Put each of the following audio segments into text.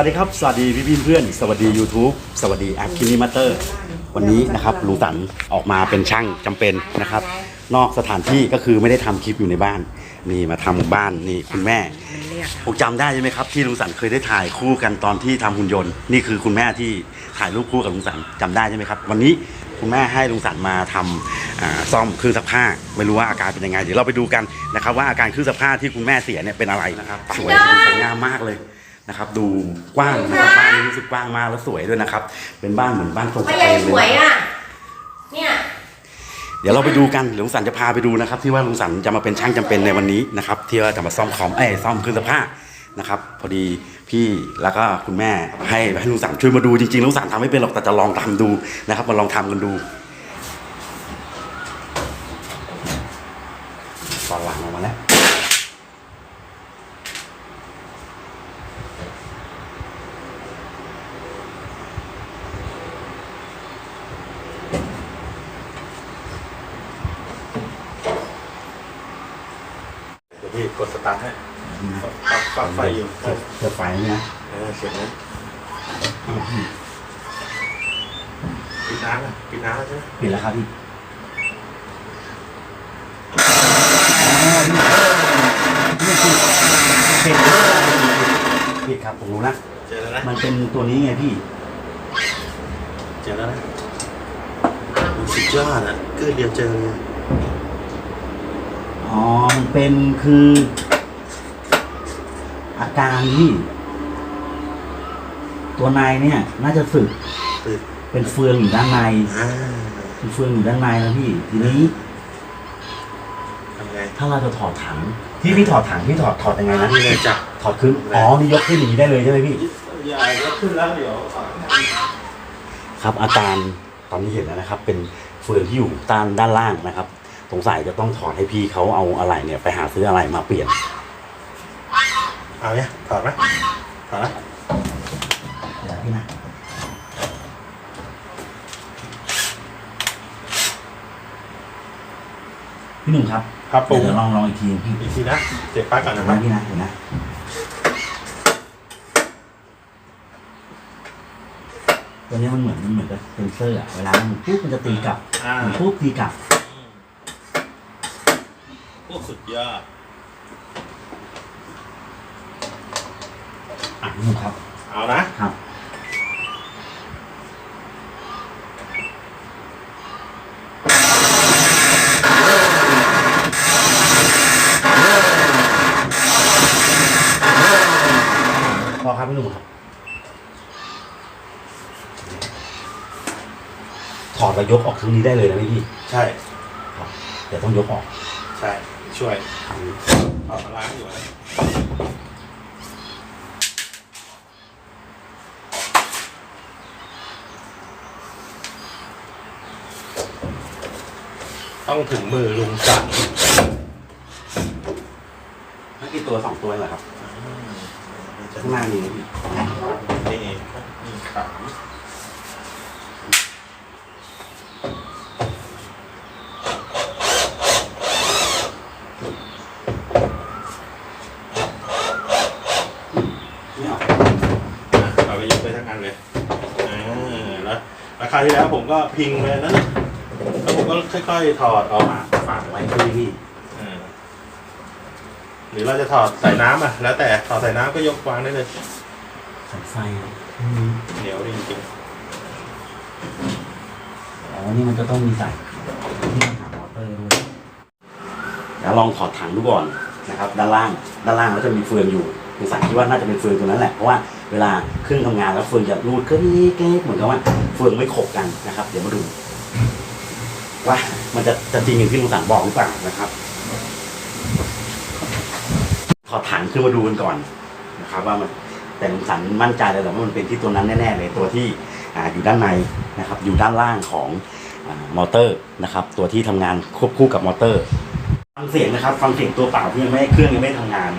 วัสดีครับ สวัสดีพี่พี่เพื่อน สวัสดี YouTube สวัสดีแอปคินิมัตเตอร์ วันนี้นะครับลุงสันออกมาเป็นช่างจำเป็นนะครับ นอกสถานที่ก็คือไม่ได้ทำคลิปอยู่ในบ้าน นี่มาทำบ้านนี่คุณแม่ผมจำได้ใช่ไหมครับ ที่ลุงสันเคยได้ถ่ายคู่กันตอนที่ทำหุ่นยนต์ นี่คือคุณแม่ที่ถ่ายรูปคู่กับลุงสันจำได้ใช่ไหมครับ วันนี้คุณแม่ให้ลุงสันมาทำอ่าซ่อมเครื่องซักผ้าไม่รู้ว่าอาการเป็นยังไงเดี๋ยวเราไปดูกันนะครับว่าอาการเครื่องซักผ้าที่คุณแม่เสียเนี่ยเป็นอะไรนะครับสวยสวยงามมากเลย นะครับ ดูกว้างนะครับบ้านนี้รู้สึกกว้างมากแล้วสวยด้วยนะครับ เป็นบ้านเหมือนบ้านทรงสไม่เปใหญ่นสเลวยยอะ เนี่ยเดี๋ยวเราไปดูกันเดี๋ยวลุงสันจะพาไปดูนะครับ ที่ว่าลุงสันจะมาเป็นช่างจำเป็นในวันนี้นะครับ ที่ว่าจะมาซ่อมคอมเอ้ยซ่อมเครื่องซักผ้านะครับ พอดีพี่แล้วก็คุณแม่ให้ให้ลุงสันช่วยมาดูจริงๆลุงสันทำไม่เป็นหรอกแต่จะลองทำดูนะครับ มาลองทำกันดูตอนหลังออกมาแล้ว เดี๋ยวพี่กดสตาร์ทให้ปรับปรับ ไฟอยู่เปิดไฟนี่นะเออเสร็จแล้วปิดน้ำอะปิดน้ำแล้วใช่ไหมปิดแล้วครับพี่ปิดปิดครับผมรู้นะเจอแล้วนะมันเป็นตัวนี้ไงพี่ เจอแล้วนะโอ้สุดยอดอะเกิดเดียวเจอเลยอ๋อมันเป็นคือ อาการที่ตัวในเนี่ย น่าจะสึกตื่นเป็นเฟืองอยู่ด้านในอ่าเป็นเฟืองอยู่ด้านในนะพี่ ทีนี้ทำไงถ้าเราจะถอดถังที่พี่ถอดถังพี่ถอดถอดยังไงนะนี่เลยจับ ถอดขึ้นอ๋อนี่ยกขึ้นอย่างนี้ได้เลยใช่ไหมพี่ อย่าแล้วขึ้นแล้วเดี๋ยวครับอาการตอนนี้เห็นแล้วนะครับ เป็นเฟืองที่อยู่ด้านด้านล่างนะครับ สงสัยจะต้องถอดให้พี่เขาเอาอะไรเนี่ย ไปหาซื้ออะไรมาเปลี่ยน เอาเนี่ยถอดไหมถอดไหมเดี๋ยวพี่นะพี่หนุ่มครับครับผเดี๋ยมวลองลองอีกทีพี่อีกทีนะเจ็บปลั๊กก่อนเดี๋นะยวครันะบพี่นะเดี๋ยวนะตัวนี้มันเหมือนมันเหมือนกับเซนเซอร์อะเวลามันปุ๊บมันจะตีกลับอ่ามันปุ๊บตีกลับ โอ้สุดยอด อะพี่ห นุ่มครับ เอานะ ครับ พอครับพี่หนุ่มครับ ถอดแล้วยกออกทั้งนี้ได้เลยนะพี่ ใช่ครับเดี๋ยวต้องยกออก ใช่ ช่วยเอามาล้างอยู่นะ ต้องถึงมือลุงจันไม่กี่ตัวสองตัวเองเหรอครับ ข้างหน้านี้นะพี่นี่มีขามเอาไปยกไปทั้งอันเลยอ่าแล้วแล้วคราวที่แล้วผมก็พิงไปแล้วนะ แล้วผมก็ค่อยๆถอดออกมาฝากไว้ที่พี่อืมหรือเราจะถอดใส่น้ำอะ แล้วแต่ถอดใส่น้ำก็ยกวางได้เลย สายไฟเหนียวดีจริงอ๋อ นี่มันจะต้องมีสายที่มันหามอเตอร์ด้วยแล้วลองถอดถังดูก่อนนะครับ ด้านล่าง ด้านล่างแล้วจะมีเฟืองอยู่สงสัยคิดว่าน่าจะเป็นเฟืองตัวนั้นแหละ เพราะว่าเวลาเครื่องทำงานแล้วเฟืองจะรูดเก๊กๆเหมือนกับว่าเฟืองไม่ขบกันนะครับ เดี๋ยวมาดู ว่ามันจะจะจริงอย่างที่ลุงสันบอกหรือเปล่านะครับถอดถังขึ้นมาดูกันก่อนนะครับ ว่ามันแต่ลุงสันมั่นใจเลยแหละว่ามันเป็นที่ตัวนั้นแน่ๆเลยตัวที่อ่าอยู่ด้านในนะครับ อยู่ด้านล่างของอามอเตอร์นะครับ ตัวที่ทำงานควบคู่กับมอเตอร์ ฟังเสียงนะครับ ฟังเสียงตัวเปล่าที่ยังไม่เครื่องยังไม่ทำงาน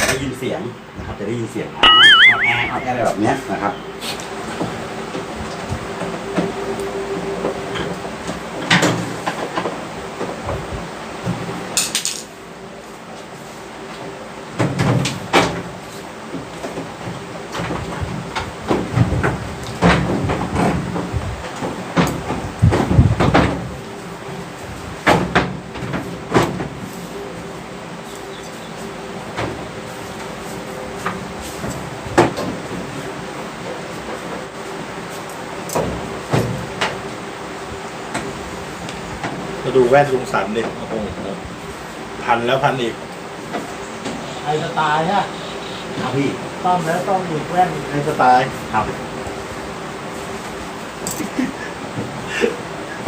จะได้ยินเสียงนะครับ จะได้ยินเสียงออดแอร์ออดแอร์อะไรแบบเนี้ยนะครับ ๆ มา ดูแว่นลุงสันดิโอ้โหพันแล้วพันอีกไอสไตล์ฮะครับพี่ต้อมแล้วต้องอีกแว่นในสไตล์ครับ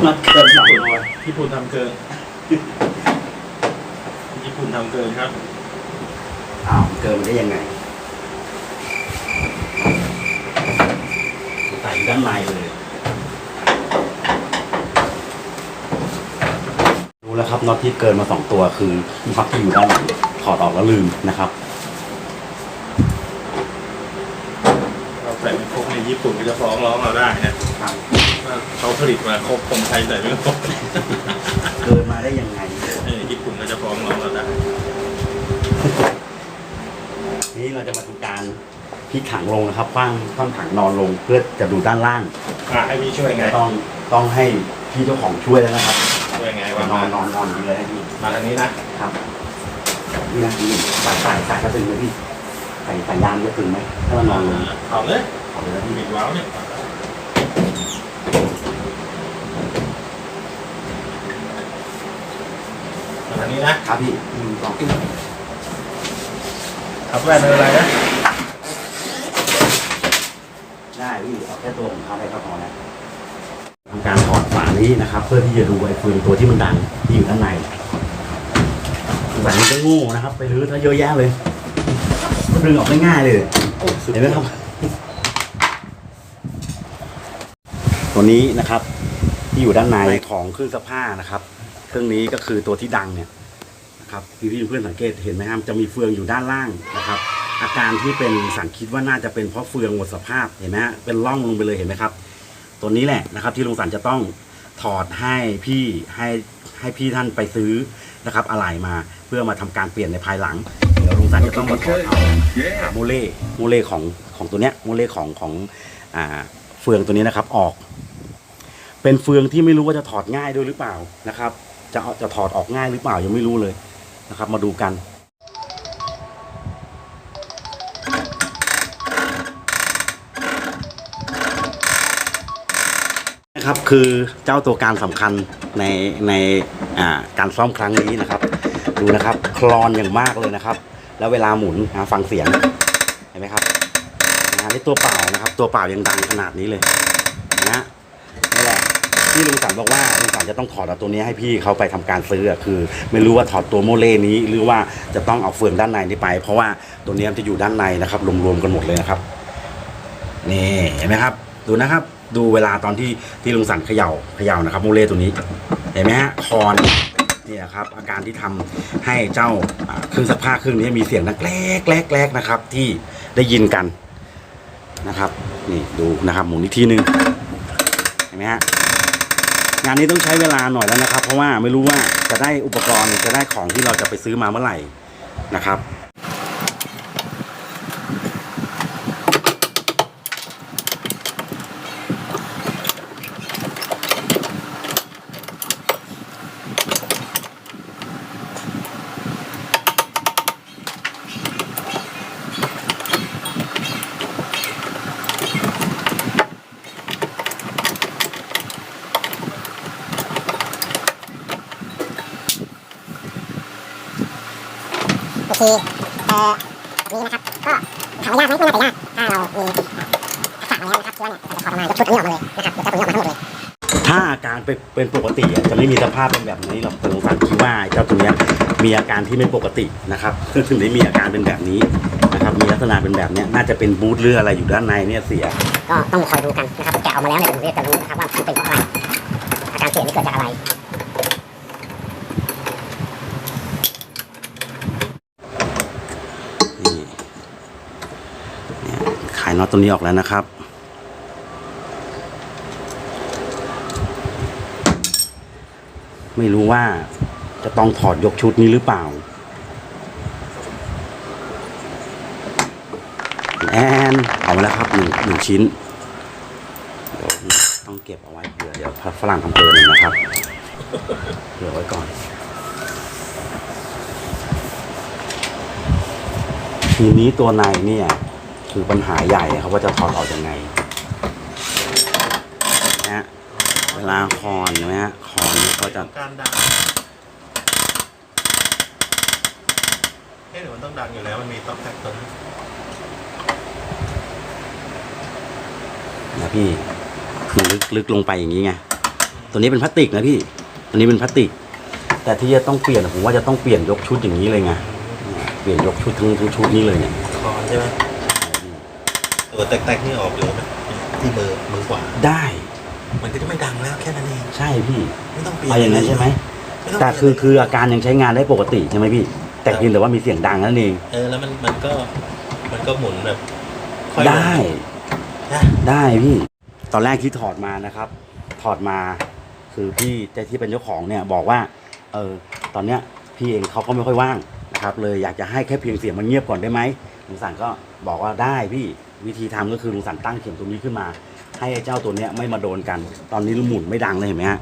นัดเกินสองตัวญี่ปุ่นทำเกินญี่ปุ่นทำเกินครับอ้าวเกินมันได้ยังไงใส่อยู่ด้านในเลย รู้แล้วครับน็อตที่เกินมาสองตัวคือพักที่อยู่ด้านหลังถอดออกแล้วลืมนะครับเราใส่ไม่ครบในญี่ปุ่นก็จะฟ้องร้องเราได้นะครับว่าเขาผลิตมาครบคนไทยใส่ไม่ครบเกินมาได้ยังไงเออญี่ปุ่นก็จะฟ้องร้องเราได้นี่เราจะมาทำการพลิกถังลงนะครับคว้างคว้างถังนอนลงเพื่อจะดูด้านล่าง อะให้พี่ช่วยไง ต้องต้องให้พี่เจ้าของช่วยแล้วนะครับ นอนนอนนอนอยู่เลยให้พี่มาทางนี้นะครับนี่นะนี่สายสายสายกระตึงเลยพี่ใส่สายยางกระตึงไหมถ้าเรานอนลงเอาเลยเอาเลยพี่ปิดว้าวเนี่ยมาทางนี้นะครับพี่หนึ่งสองทับแว่นอะไรนะได้พี่เอาแค่ตัวของเขาไปก็พอแล้วทำการถอดฝา นี้นะครับ เพื่อที่จะดูไอ้ฟืนตัวที่มันดังที่อยู่ด้านในฝานี้ก็โง่นะครับ ไปรื้อถ้าเยอะแยะเลยดึงออกไม่ง่ายเลยโอ้สุดเห็นไหมครับ ตัวนี้นะครับ ที่อยู่ด้านในของเครื่องซักผ้านะครับ เครื่องนี้ก็คือตัวที่ดังเนี่ยนะครับพี่พี่เพื่อนสังเกตเห็นไหมครับจะมีเฟืองอยู่ด้านล่างนะครับ อาการที่เป็นสังคิดว่าน่าจะเป็นเพราะเฟืองหมดสภาพเห็นไหมฮะเป็นร่องลงไปเลยเห็นไหมครับ ตัวนี้แหละนะครับ ที่ลุงสันจะต้อง ถอดให้พี่ให้ให้พี่ท่านไปซื้อนะครับอะไหล่มาเพื่อมาทำการเปลี่ยนในภายหลัง เดี๋ยวลุงสันจะต้องมาถอดเอาอ่าโมเล่โมเล่ของของตัวเนี้ยโมเล่ของของอ่าเฟืองตัวนี้นะครับออก เป็นเฟืองที่ไม่รู้ว่าจะถอดง่ายด้วยหรือเปล่านะครับ จะเอาจะถอดออกง่ายหรือเปล่ายังไม่รู้เลยนะครับ มาดูกัน นะครับคือเจ้าตัวการสำคัญในในการซ่อมครั้งนี้นะครับ ดูนะครับคลอนอย่างมากเลยนะครับ แล้วเวลาหมุนนะฟังเสียงเห็นไหมครับนะนี่ตัวเปล่านะครับ ตัวเปล่ายังดังขนาดนี้เลยนะนี่แหละที่ลุงสันบอกว่าลุงสันจะต้องถอดเอาตัวนี้ให้พี่เขาไปทำการซื้อคือ ไม่รู้ว่าถอดตัวโมเลนี้ หรือว่าจะต้องเอาเฟืองด้านในนี้ไป เพราะว่าตัวนี้มันจะอยู่ด้านในนะครับรวมๆกันหมดเลยนะครับนี่เห็นไหมครับ ดูนะครับ ดูเวลาตอนที่ที่ลุงสันเขย่าเขย่านะครับโมเล่ตัวนี้เห็นไหมฮะคอนเนี่ยครับอาการที่ทำให้เจ้าอ่าเครื่องซักผ้าเครื่องนี้มีเสียงดังแกลกแกลกแกลกนะครับ ที่ได้ยินกันนะครับนี่ดูนะครับหมุนอีกทีนึงเห็นไหมฮะงานนี้ต้องใช้เวลาหน่อยแล้วนะครับ เพราะว่าไม่รู้ว่าจะได้อุปกรณ์จะได้ของที่เราจะไปซื้อมาเมื่อไหร่นะครับ โอเคเอ่อแบบนี้นะครับ ก็ถามว่ายากไหมไม่น่าจะยากถ้าเรามีทักษะมาแล้วนะครับเพราะว่าเนี่ยเราจะถอดออกมายกชุดนี้ออกมาเลยนะครับยกเจ้าตัวนี้ออกมาทั้งหมดเลยถ้าอาการเป็นเป็นปกติอะจะไม่มีสภาพเป็นแบบนี้หรอกแต่สงสารคิดว่าเจ้าตัวเนี้ยมีอาการที่ไม่ปกตินะครับถึงได้มีอาการเป็นแบบนี้นะครับมีลักษณะเป็นแบบเนี้ยน่าจะเป็นบูทเรืออะไรอยู่ด้านในเนี่ยเสีย ก็ต้องคอยดูกันนะครับแกะออกมาแล้วเนี่ยถึงจะรู้นะครับว่ามันเป็นเพราะอะไร อาการเสียนี่เกิดจากอะไร นี่เนี่ยขายน็อตตัวนี้ออกแล้วนะครับ ไม่รู้ว่าจะต้องถอดยกชุดนี้หรือเปล่า แอนเอามาแล้วครับหนึ่งหนึ่งชิ้นเดี๋ยวต้องเก็บเอาไว้เผื่อเดี๋ยวฝรั่งทำเพลินนะครับเผื่อไว้ก่อนทีนี้ตัวในเนี่ย คือปัญหาใหญ่ครับว่าจะถอดออกยังไงนะฮะเวลาลาคอนใช่ไหมฮะคอนก็จะการดังเอ๊ะเดี๋ยวมันต้องดังอยู่แล้วมันมีต๊อกแท็กตัวนี้นะพี่มันลึกลึกลงไปอย่างนี้ไงตัวนี้เป็นพลาสติกนะพี่ตัวนี้เป็นพลาสติก แต่ที่จะต้องเปลี่ยนผมว่าจะต้องเปลี่ยนยกชุดอย่างนี้เลยไงเปลี่ยนยกชุดทั้งทั้งชุดนี้เลยเนี่ยคอนใช่ไหม ตัวแตกๆนี่ออกเหลือไหมที่มือมือขวาได้ มันก็จะไม่ดังแล้วแค่นั้นเองใช่พี่ไม่ต้องเปลี่ยนเอาอย่างนั้นใช่ไหมไม่ต้องแต่เปลี่ยนคือคืออาการยังใช้งานได้ปกติใช่ไหมพี่ แต่เพียงแต่ว่ามีเสียงดังนั่นเองเออแล้วมันมันก็มันก็หมุนแบบค่อยลงได้นะได้พี่ ตอนแรกที่ถอดมานะครับ ถอดมาคือพี่เจ้าที่เป็นเจ้าของเนี่ยบอกว่าเออตอนเนี้ยพี่เองเขาก็ไม่ค่อยว่างนะครับ เลยอยากจะให้แค่เพียงเสียงมันเงียบก่อนได้ไหมลุงสันก็บอกว่าได้พี่ วิธีทำก็คือลุงสันตั้งเข็มตรงนี้ขึ้นมา ให้เจ้าตัวเนี้ยไม่มาโดนกัน ตอนนี้หมุนไม่ดังเลยเห็นไหมฮะ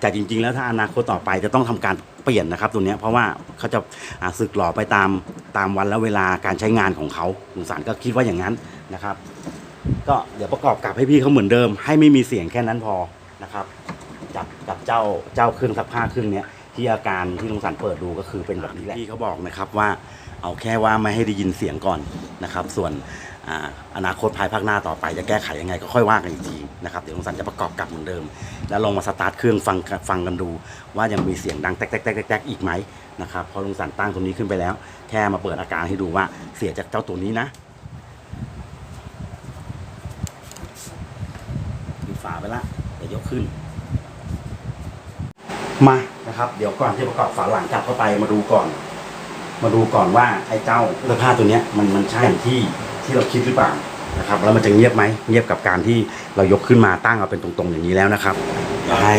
แต่จริง ๆ แล้วถ้าอนาคตต่อไปจะต้องทำการเปลี่ยนนะครับตัวนี้เพราะว่าเขาจะาสึกหล่อไปตามตามวันและเวลาการใช้งานของเขาลุงสันก็คิดว่าอย่างนั้นนะครับ ก็เดี๋ยวประกอบกับให้พี่เขาเหมือนเดิม ให้ไม่มีเสียงแค่นั้นพอนะครับกับกับเจ้าเจ้าเครื่องซักผ้าเครื่องเนี้ยที่อาการที่ลุงสันเปิดดูก็คือเป็นแบบนี้แหละพี่เขาบอกนะครับว่าเอาแค่ว่าไม่ให้ได้ยินเสียงก่อนนะครับ ส่วน อนาคตภายภาคหน้าต่อไปจะแก้ไขยังไงก็ค่อยว่ากันอีกทีนะครับเดี๋ยวลุงสันจะประกอบกับเหมือนเดิม แล้วลองมาสตาร์ทเครื่องฟังฟังกันดู ว่ายังมีเสียงดังแต๊กแต๊กแต๊กแตกอีกไหมนะครับพอลุงสันตั้งตรงนี้ขึ้นไปแล้ว แค่มาเปิดอาการให้ดูว่าเสียจากเจ้าตัวนี้นะปิดฝาไปละเดี๋ยวยกขึ้น มานะครับ เดี๋ยวก่อนที่ประกอบฝาหลังกลับเข้าไปมาดูก่อน มาดูก่อนว่าไอ้เจ้าเสื้อผ้าตัวเนี้ยมันมันใช่ที่ ที่เราคิดหรือเปล่านะครับแล้วมันจะเงียบไหมเงียบกับการที่เรายกขึ้นมาตั้งเอาเป็นตรงๆอย่างนี้แล้วนะครับให้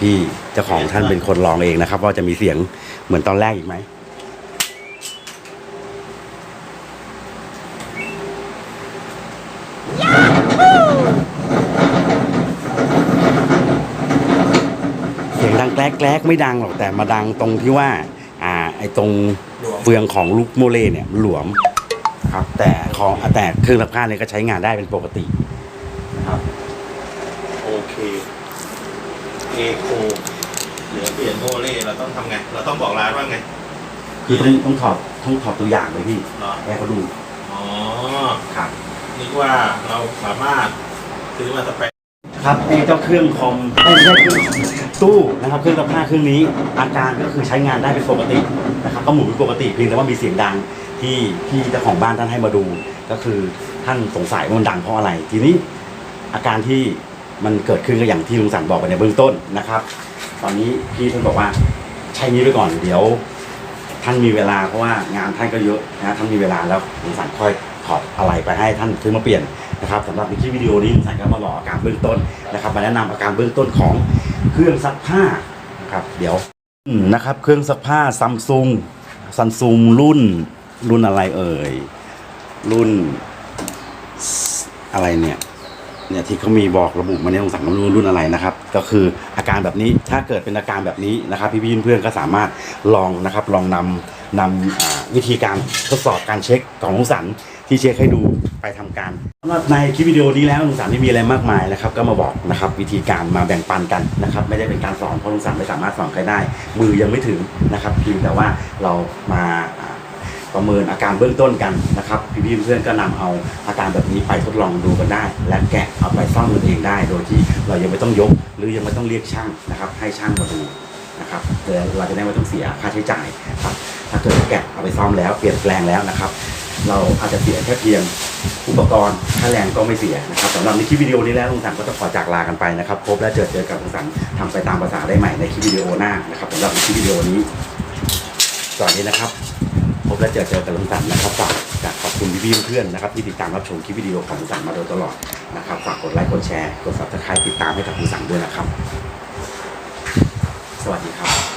พี่เจ้าของท่านเป็นคนลองเองนะครับ ว่าจะมีเสียงเหมือนตอนแรกอีกไหมเสียงดังแกลกแกลกไม่ดังหรอกแต่มาดังตรงที่ว่า อ่า ไอ้ตรงเฟืองของลูกโมเลเนี่ยหลวม ครับ แต่ของแต่เครื่องซักผ้าเนี่ยก็ใช้งานได้เป็นปกตินะครับโอเคเอโคเหลือเปลี่ยนโมเล่เราต้องทำไงเราต้องบอกร้านว่าไงคือต้องต้องถอดต้องถอดตัวอย่างเลยพี่เนาะให้เขาดูอ๋อครับนึกว่าเราสามารถซื้อมาสเปคครับไอ้เจ้าเครื่องคอมเอ้ยไม่ใช่เครื่องตู้นะครับเครื่องซักผ้าเครื่องนี้ อาการก็คือใช้งานได้เป็นปกตินะครับก็หมุนเป็นปกติเพียงแต่ว่ามีเสียงดัง ที่ที่เจ้าของบ้านท่านให้มาดู ก็คือท่านสงสัยว่ามันดังเพราะอะไร ทีนี้อาการที่มันเกิดขึ้นก็อย่างที่ลุงสันบอกไปในเบื้องต้นนะครับ ตอนนี้พี่ท่านบอกว่าใช้นี้ไปก่อนเดี๋ยวท่านมีเวลาเพราะว่างานท่านก็เยอะนะท่านมีเวลาแล้วลุงสันค่อยถอดอะไรไปให้ท่านซื้อมาเปลี่ยนนะครับสำหรับในคลิปวิดีโอนี้ลุงสันก็มาบอกอาการเบื้องต้นนะครับมาแนะนำอาการเบื้องต้นของเครื่องซักผ้านะครับเดี๋ยวนะครับเครื่องซักผ้าซัมซุงซัมซุงรุ่น รุ่นอะไรเอ่ย รุ่นอะไรเนี่ย เนี่ยที่เขามีบอกระบุมาเนี่ยสงสัยว่ารุ่นรุ่นอะไรนะครับ ก็คืออาการแบบนี้ถ้าเกิดเป็นอาการแบบนี้นะครับ พี่พี่เพื่อนก็สามารถลองนะครับ ลองนำนำอ่าวิธีการทดสอบการเช็คของลุงสันที่เช็คให้ดูไปทำการสำหรับในคลิปวิดีโอนี้แล้วลุงสันไม่มีอะไรมากมายนะครับ ก็มาบอกนะครับวิธีการมาแบ่งปันกันนะครับ ไม่ได้เป็นการสอนเพราะลุงสันไม่สามารถสอนใครได้ มือยังไม่ถึงนะครับเพียงแต่ว่าเรามา ประเมินอาการเบื้องต้นกันนะครับพี่ๆเพื่อนๆก็นำเอาอาการแบบนี้ไปทดลองดูกันได้ และแกะเอาไปซ่อมกันเองได้ โดยที่เรายังไม่ต้องยก หรือยังไม่ต้องเรียกช่างนะครับ ให้ช่างมาดูนะครับเราจะได้ไม่ต้องเสียค่าใช้จ่ายครับถ้าเกิดแกะเอาไปซ่อมแล้วเปลี่ยนแปลงแล้วนะครับ เราอาจจะเสียแค่เพียงอุปกรณ์ค่าแรงก็ไม่เสียนะครับสำหรับในคลิปวิดีโอนี้แล้วลุงสันก็ต้องขอจากลากันไปนะครับ พบและเจอเจอกับลุงสันทำไปตามภาษาได้ใหม่ในคลิปวิดีโอหน้านะครับสำหรับในคลิปวิดีโอนี้สวัสดีนะครับ และเจอเจอกับลุงสันนะครับฝากอยากขอบคุณพี่ๆเพื่อนๆนะครับที่ติดตามรับชมคลิปวิดีโอของลุงสันมาโดยตลอดนะครับฝากกดไลค์กดแชร์กดซับสไครต์ติดตามให้กับลุงสันด้วยนะครับ สวัสดีครับ